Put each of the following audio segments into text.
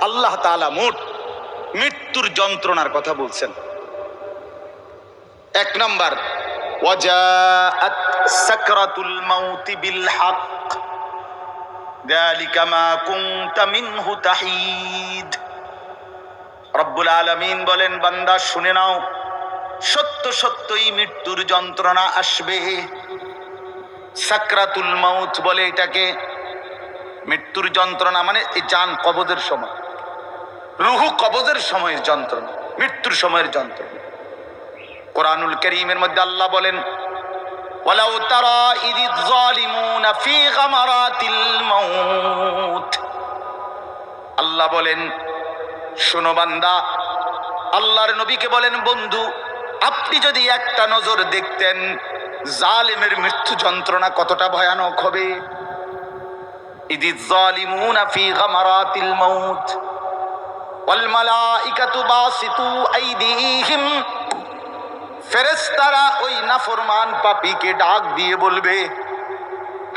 আল্লাহ তাআলা মোট মৃত্যুর যন্ত্রণার কথা বলছেন এক নম্বর ওয়াজাআত সাকরাতুল মাউত বিল হক ذلك ما كنت منه تحيد রব্বুল আলামিন বলেন বান্দা শুনে নাও সত্য সত্যই মৃত্যুর যন্ত্রণা আসবে সাকরাতুল মাউত বলে এটাকে মৃত্যুর যন্ত্রণা মানে এই জান কবজের সময় রুহু কবজের সময়ের যন্ত্রণা মৃত্যুর সময়ের যন্ত্রণা কোরআনুল করিমের মধ্যে আল্লাহ বলেন ওয়ালাউ তারা ইদিজ জালিমুনা ফি গামারাতিল মাউত আল্লাহ বলেন শোনো বান্দা আল্লাহর নবীকে বলেন বন্ধু আপনি যদি একটা নজর দেখতেন জালিমের মৃত্যু যন্ত্রণা কতটা ভয়ানক হবে ইদিজ জালিমুনা ফি গামারাতিল মাউত والملائكة باسطوا أيديهم ফেরেস্তারা ওই নাফরমান পাপীকে ডাক দিয়ে বলবে,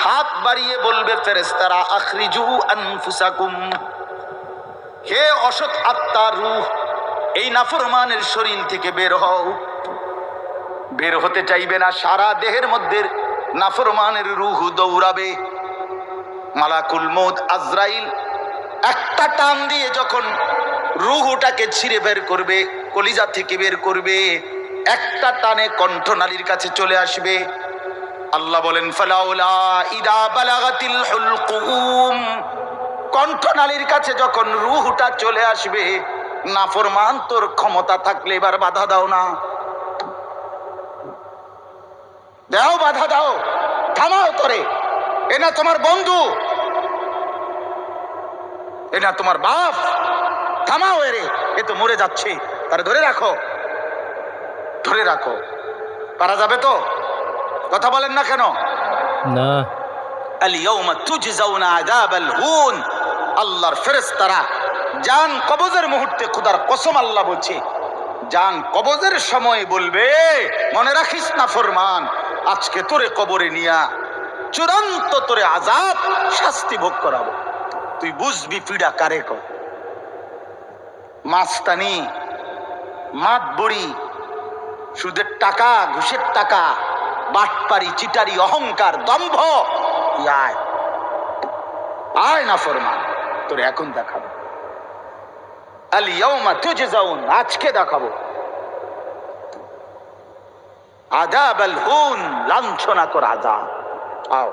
হাত বাড়িয়ে বলবে ফেরেস্তারা আখরিজু আনফুসাকুম। হে অসৎ আত্মার রূহ, এই নাফরমানের শরীর থেকে বের হও। বের হতে চাইবে না, সারা দেহের মধ্যে নাফরমানের রুহ দৌড়াবে। মালাকুল মৌদ আজরাইল একটা টান দিয়ে যখন রুহুটাকে ছিঁড়ে বের করবে, কলিজা থেকে বের করবে, একটা টানে কণ্ঠনালীর কাছে চলে আসবে। আল্লাহ বলেন, ফালাউলা ইদা বালাগাতিল কণ্ঠনালীর কাছে যখন রুহুটা চলে আসবে, নাফরমান, তোর ক্ষমতা থাকলে এবার বাধা দাও না। দাও, বাধা দাও। থামাও তোরে। এ না তোমার বন্ধু। এ না তোমার বাপ থামাও এরে এ তো মরে যাচ্ছে তারে ধরে রাখো ধরে রাখো পারা যাবে তো কথা বলেন না কেন না اليوم تجزون عذاب الهون আল্লাহর ফেরেশতারা জান কবজের মুহূর্তে খোদার কসম আল্লাহ বলছে জান কবজের সময় বলবে মনে রাখিস না ফরমান আজকে তোরে কবরে নিয়া চূড়ান্ত তোরে আজাব শাস্তি ভোগ করাবো তুই বুঝবি পিড়া কারে কর মাস্তানি মাত বড়ি সুদের টাকা, ঘুষের টাকা, বাটপারি, চিটারি, অহংকার, দম্ভ। আয় না ফরমান, তোর এখন দেখাবো। আল ইয়াউমা তুজজাউন, আজকে দেখাবো। আযাব আল হুন, লাঞ্ছনা কর আযাব। আও।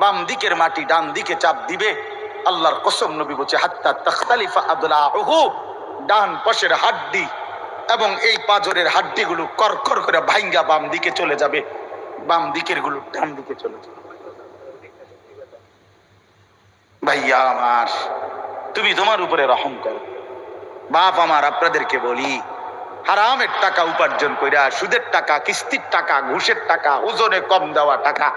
বাম দিকের মাটি ডান দিকে চাপ দিবে। আল্লাহর কসম নবী বলছে, হাত্তা তখতালিফা আদলাহু ডান পাশের হাড্ডি এবং এই পাজরের হাড্ডিগুলো করকর করে ভাঙ্গা বাম দিকে চলে যাবে। বাম দিকেরগুলো ডান দিকে চলে যাবে। ভাইয়া আমার, তুমি তোমার উপরে রহম করো। বাপ আমার, আপনাদেরকে বলি, হারামের টাকা উপার্জন কইরা, সুদের টাকা, কিস্তির টাকা, ঘুষের টাকা, ওজনে কম দেওয়া টাকা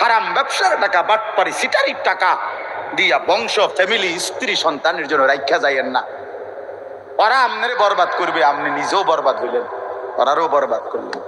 হারাম ব্যবসার টাকা বাটপারি সিটারির টাকা দিয়া বংশ ফ্যামিলি স্ত্রী, সন্তানের জন্য রাখা যাইয়েন না। ওরা আমনের বরবাদ করবে আপনি নিজেও বরবাদ হইলেন, ওরারও বরবাদ করলেন।